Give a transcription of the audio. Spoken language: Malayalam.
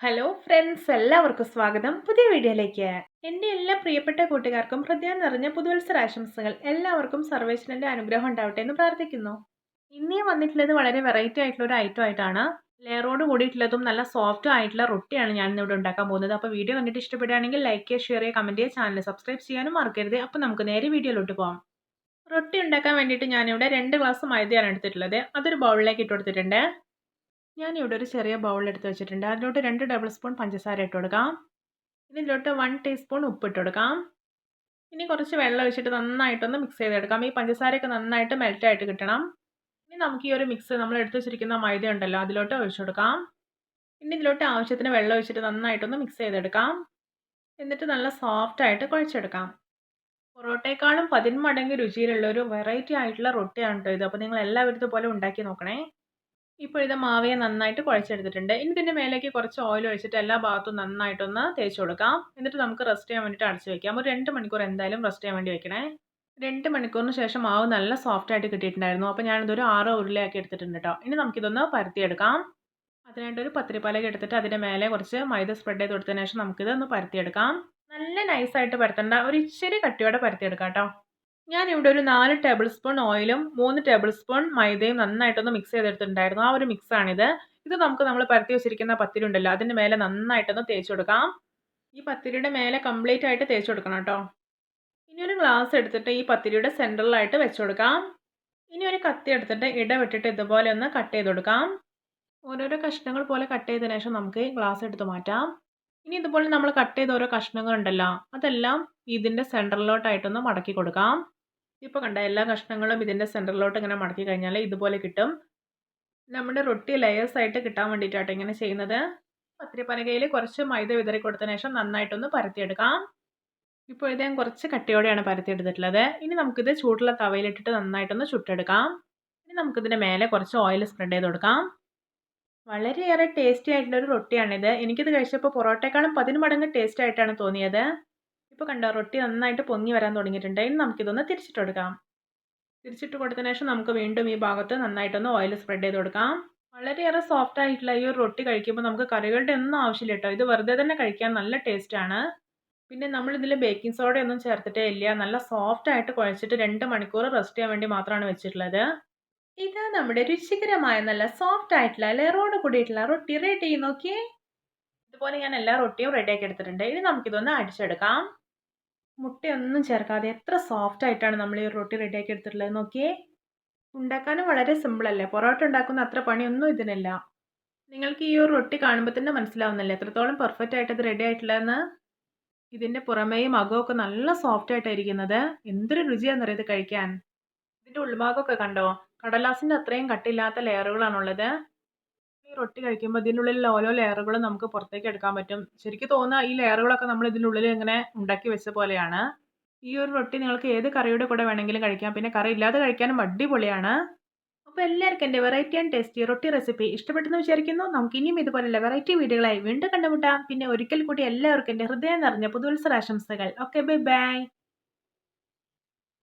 ഹലോ ഫ്രണ്ട്സ് എല്ലാവർക്കും സ്വാഗതം. പുതിയ വീഡിയോയിലേക്ക്. എന്റെ എല്ലാ പ്രിയപ്പെട്ട കൂട്ടുകാർക്കും ഹൃദയം നിറഞ്ഞ പുതുവത്സരാശംസകൾ. എല്ലാവർക്കും സർവേശ്വരന്റെ അനുഗ്രഹം ഉണ്ടാവട്ടെ എന്ന് പ്രാർത്ഥിക്കുന്നു. ഇന്നേ വന്നിട്ടുള്ളത് വളരെ വെറൈറ്റി ആയിട്ടുള്ള ഒരു ഐറ്റം ആയിട്ടാണ്. ലെയറോട് കൂടിയിട്ടുള്ളതും നല്ല സോഫ്റ്റ് ആയിട്ടുള്ള റൊട്ടിയാണ് ഞാൻ ഇന്നിവിടെ ഉണ്ടാക്കാൻ പോകുന്നത്. അപ്പോൾ വീഡിയോ കണ്ടിട്ട് ഇഷ്ടപ്പെടുകയാണെങ്കിൽ ലൈക്ക് ചെയ്യുക ഷെയർ ചെയ്യുക കമന്റ് ചെയ്യുക ചാനൽ സബ്സ്ക്രൈബ് ചെയ്യാനും മറക്കരുത്. അപ്പോൾ നമുക്ക് നേരെ വീഡിയോയിലോട്ട് പോകാം റൊട്ടി ഉണ്ടാക്കാൻ വേണ്ടിയിട്ട് ഞാനിവിടെ രണ്ട് ഗ്ലാസ് മൈദയാണ് എടുത്തിട്ടുള്ളത്. അതൊരു ബൗളിലേക്ക് ഇട്ട് കൊടുത്തിട്ടുണ്ട്. ഞാനിവിടെ ഒരു ചെറിയ ബൗൾ എടുത്ത് വെച്ചിട്ടുണ്ട്. അതിലോട്ട് രണ്ട് ടേബിൾ സ്പൂൺ പഞ്ചസാര ഇട്ട് കൊടുക്കാം. ഇതിലോട്ട് വൺ ടീസ്പൂൺ ഉപ്പ് ഇട്ട് കൊടുക്കാം. ഇനി കുറച്ച് വെള്ളം ഒഴിച്ചിട്ട് നന്നായിട്ടൊന്ന് മിക്സ് ചെയ്തെടുക്കാം. ഈ പഞ്ചസാരയൊക്കെ നന്നായിട്ട് മെൽറ്റായിട്ട് കിട്ടണം. ഇനി നമുക്ക് ഈ ഒരു മിക്സ് നമ്മൾ എടുത്ത് വെച്ചിരിക്കുന്ന മൈദ ഉണ്ടല്ലോ അതിലോട്ട് ഒഴിച്ചു കൊടുക്കാം. ഇനി ഇതിലോട്ട് ആവശ്യത്തിന് വെള്ളം ഒഴിച്ചിട്ട് നന്നായിട്ടൊന്ന് മിക്സ് ചെയ്തെടുക്കാം. എന്നിട്ട് നല്ല സോഫ്റ്റ് ആയിട്ട് കുഴച്ചെടുക്കാം. പൊറോട്ടയെക്കാളും പതിന്മടങ്ങ് രുചിയിലുള്ള ഒരു വെറൈറ്റി ആയിട്ടുള്ള റൊട്ടിയാണ് കേട്ടോ ഇത്. അപ്പോൾ നിങ്ങൾ എല്ലാവരും ഇതുപോലെ ഉണ്ടാക്കി നോക്കണേ. ഇപ്പോൾ ഇത് മാവയെ നന്നായിട്ട് കുഴച്ചെടുത്തിട്ടുണ്ട്. ഇനി ഇതിന്റെ മേലേക്ക് കുറച്ച് ഓയിൽ ഒഴിച്ചിട്ട് എല്ലാ ഭാഗത്തും നന്നായിട്ടൊന്ന് തേച്ച് കൊടുക്കാം. എന്നിട്ട് നമുക്ക് റെസ്റ്റ് ചെയ്യാൻ വേണ്ടിയിട്ട് അടച്ചു വെക്കാം. ഒരു രണ്ട് മണിക്കൂർ എന്തായാലും റെസ്റ്റ് ചെയ്യാൻ വേണ്ടി വെക്കണേ. രണ്ട് മണിക്കൂറിന് ശേഷം മാവ് നല്ല സോഫ്റ്റ് ആയിട്ട് കിട്ടിയിട്ടുണ്ടായിരുന്നു. അപ്പോൾ ഞാനിതൊരു ആറ് ഉരുളയാക്കി എടുത്തിട്ടുണ്ട് കേട്ടോ ഇനി നമുക്കിതൊന്ന് പരത്തിയെടുക്കാം. അതിനായിട്ട് ഒരു പത്തിരിപ്പാലക എടുത്തിട്ട് അതിന്റെ മേലെ കുറച്ച് മൈദ സ്പ്രെഡ് ചെയ്ത് കൊടുത്തതിന് ശേഷം നമുക്കിതൊന്ന് പരത്തിയെടുക്കാം. നല്ല നൈസായിട്ട് പരത്തണ്ട. ഒരു ഇച്ചിരി കട്ടിയോടെ പരത്തിയെടുക്കാം കേട്ടോ ഞാനിവിടെ ഒരു നാല് ടേബിൾ സ്പൂൺ ഓയിലും മൂന്ന് ടേബിൾ സ്പൂൺ മൈദയും നന്നായിട്ടൊന്ന് മിക്സ് ചെയ്തെടുത്തിട്ടുണ്ടായിരുന്നു. ആ ഒരു മിക്സാണിത് ഇത് നമുക്ക് നമ്മൾ പരത്തി വെച്ചിരിക്കുന്ന പത്തിരി ഉണ്ടല്ലോ അതിന്റെ മേലെ നന്നായിട്ടൊന്ന് തേച്ചു കൊടുക്കാം. ഈ പത്തിരിയുടെ മേലെ കംപ്ലീറ്റ് ആയിട്ട് തേച്ചു കൊടുക്കണം കേട്ടോ. ഇനി ഒരു ഗ്ലാസ് എടുത്തിട്ട് ഈ പത്തിരിയുടെ സെന്ററിലായിട്ട് വെച്ച് കൊടുക്കാം. ഇനി ഒരു കത്തി എടുത്തിട്ട് ഇടവിട്ടിട്ട് ഇതുപോലെ ഒന്ന് കട്ട് ചെയ്ത് കൊടുക്കാം. ഓരോരോ കഷ്ണങ്ങൾ പോലെ കട്ട് ചെയ്തതിനു ശേഷം നമുക്ക് ഗ്ലാസ് എടുത്ത് മാറ്റാം. ഇനി ഇതുപോലെ നമ്മൾ കട്ട് ചെയ്ത ഓരോ കഷ്ണങ്ങളുണ്ടല്ലോ അതെല്ലാം ഇതിന്റെ സെന്ററിലോട്ടായിട്ടൊന്ന് മടക്കി കൊടുക്കാം. ഇപ്പോൾ കണ്ട എല്ലാ കഷ്ണങ്ങളും ഇതിന്റെ സെന്ററിലോട്ട് ഇങ്ങനെ മടക്കി കഴിഞ്ഞാൽ ഇതുപോലെ കിട്ടും. നമ്മുടെ റൊട്ടി ലെയേഴ്സ് ആയിട്ട് കിട്ടാൻ വേണ്ടിയിട്ടാണ് ഇങ്ങനെ ചെയ്യുന്നത്. പത്തിരിപ്പലകയിൽ കുറച്ച് മൈദ വിതറി കൊടുത്തതിന് ശേഷം നന്നായിട്ടൊന്ന് പരത്തിയെടുക്കാം. ഇപ്പോൾ ഇത് ഞാൻ കുറച്ച് കട്ടിയോടെയാണ് പരത്തിയെടുത്തിട്ടുള്ളത്. ഇനി നമുക്കിത് ചൂടുള്ള തവയിലിട്ടിട്ട് നന്നായിട്ടൊന്ന് ചുട്ടെടുക്കാം. ഇനി നമുക്കിതിന്റെ മേലെ കുറച്ച് ഓയിൽ സ്പ്രെഡ് ചെയ്ത് കൊടുക്കാം. വളരെയേറെ ടേസ്റ്റി ആയിട്ടുള്ള ഒരു റൊട്ടിയാണിത്. എനിക്കിത് കഴിച്ചപ്പോൾ പൊറോട്ടയെക്കാളും പതിന് മടങ്ങ് ടേസ്റ്റ് ആയിട്ടാണ് തോന്നിയത്. ഇപ്പോൾ കണ്ടോ റൊട്ടി നന്നായിട്ട് പൊങ്ങി വരാൻ തുടങ്ങിയിട്ടുണ്ട്. ഇനി നമുക്കിതൊന്ന് തിരിച്ചിട്ട് കൊടുക്കാം. തിരിച്ചിട്ട് കൊടുത്തതിന് ശേഷം നമുക്ക് വീണ്ടും ഈ ഭാഗത്ത് നന്നായിട്ടൊന്ന് ഓയിൽ സ്പ്രെഡ് ചെയ്ത് കൊടുക്കാം. വളരെയേറെ സോഫ്റ്റ് ആയിട്ടുള്ള ഈ ഒരു റൊട്ടി കഴിക്കുമ്പോൾ നമുക്ക് കറികളുടെ ഒന്നും ആവശ്യമില്ല കേട്ടോ. ഇത് വെറുതെ തന്നെ കഴിക്കാൻ നല്ല ടേസ്റ്റാണ് പിന്നെ നമ്മൾ ഇതിൽ ബേക്കിംഗ് സോഡ ഒന്നും ചേർത്തിട്ടേ ഇല്ല. നല്ല സോഫ്റ്റ് ആയിട്ട് കുഴച്ചിട്ട് രണ്ട് മണിക്കൂർ റെസ്റ്റ് ചെയ്യാൻ വേണ്ടി മാത്രമാണ് വെച്ചിട്ടുള്ളത്. ഇത് നമ്മുടെ രുചികരമായ നല്ല സോഫ്റ്റ് ആയിട്ടുള്ള ലെയറോട് കൂടിയിട്ടുള്ള റൊട്ടി. റെഡി നോക്കിയേ. ഇതുപോലെ ഞാൻ എല്ലാ റൊട്ടിയും റെഡിയാക്കി എടുത്തിട്ടുണ്ട്. ഇനി നമുക്കിതൊന്ന് അടിച്ചെടുക്കാം. മുട്ടയൊന്നും ചേർക്കാതെ എത്ര സോഫ്റ്റ് ആയിട്ടാണ് നമ്മൾ ഈ റൊട്ടി റെഡിയാക്കി എടുത്തിട്ടുള്ളത് നോക്കിയേ. ഉണ്ടാക്കാനും വളരെ സിമ്പിളല്ലേ പൊറോട്ട ഉണ്ടാക്കുന്ന അത്ര പണിയൊന്നും ഇതിനില്ല. നിങ്ങൾക്ക് ഈ ഒരു റൊട്ടി കാണുമ്പോൾ തന്നെ മനസ്സിലാവുന്നില്ല? എത്രത്തോളം പെർഫെക്റ്റ് ആയിട്ട് ഇത് റെഡി ആയിട്ടുള്ളതെന്ന്? ഇതിന്റെ പുറമേയും അകമൊക്കെ നല്ല സോഫ്റ്റ് ആയിട്ടായിരിക്കുന്നത്. എന്തൊരു രുചിയാണെന്നറിയാം ഇത് കഴിക്കാൻ? ഇതിന്റെ ഉൾഭാഗമൊക്കെ കണ്ടോ? കടലാസിന്റെ അത്രയും കട്ടില്ലാത്ത ലെയറുകളാണുള്ളത് ഈ റൊട്ടി കഴിക്കുമ്പോൾ ഇതിനുള്ളിൽ ഓരോ ലെയറുകൾ നമുക്ക് പുറത്തേക്ക് എടുക്കാൻ പറ്റും. ശരിക്കും തോന്നുക ഈ ലെയറുകളൊക്കെ നമ്മൾ ഇതിനുള്ളിൽ ഇങ്ങനെ ഉണ്ടാക്കി വെച്ച പോലെയാണ്. ഈ ഒരു റൊട്ടി നിങ്ങൾക്ക് ഏത് കറിയുടെ കൂടെ വേണമെങ്കിലും കഴിക്കാം. പിന്നെ കറി ഇല്ലാതെ കഴിക്കാനും അടിപൊളിയാണ്. അപ്പോൾ എല്ലാവർക്കും എന്റെ variety and tasty roti recipe ഇഷ്ടപ്പെട്ടെന്ന് വിചാരിക്കുന്നു. നമുക്ക് ഇനിയും ഇതുപോലെയുള്ള വെറൈറ്റി വീഡിയോകളായി വീണ്ടും കണ്ടുമുട്ടാം. പിന്നെ ഒരിക്കൽ കൂടി എല്ലാവർക്കും എന്റെ ഹൃദയം നിറഞ്ഞ പുതുവത്സരാശംസകൾ. Okay bye bye